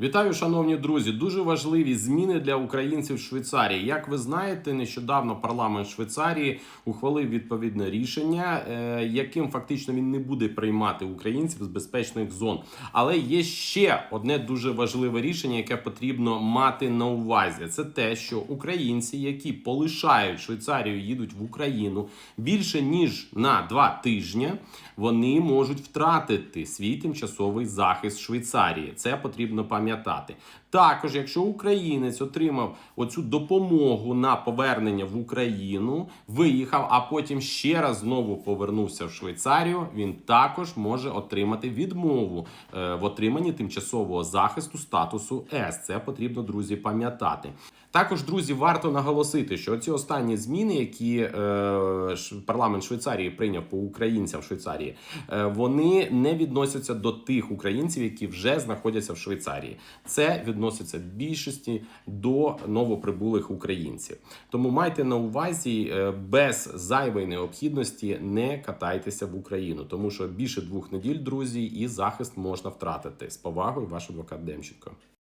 Вітаю, шановні друзі. Дуже важливі зміни для українців в Швейцарії. Як ви знаєте, нещодавно парламент Швейцарії ухвалив відповідне рішення, е, яким фактично він не буде приймати українців з безпечних зон. Але є ще одне дуже важливе рішення, яке потрібно мати на увазі. Це те, що українці, які полишають Швейцарію, їдуть в Україну більше ніж на два тижні, вони можуть втратити свій тимчасовий захист Швейцарії. Це потрібно пам'ятати. Також, якщо українець отримав оцю допомогу на повернення в Україну, виїхав, а потім ще раз знову повернувся в Швейцарію, він також може отримати відмову е, в отриманні тимчасового захисту статусу С. Це потрібно, друзі, пам'ятати. Також, друзі, варто наголосити, що ці останні зміни, які е, парламент Швейцарії прийняв по українцям в Швейцарії, е, вони не відносяться до тих українців, які вже знаходяться в Швейцарії. Це відноситься в більшості до новоприбулих українців. Тому майте на увазі, е, без зайвої необхідності не катайтеся в Україну, тому що більше двох неділь, друзі, і захист можна втратити. З повагою, ваш адвокат Демченко.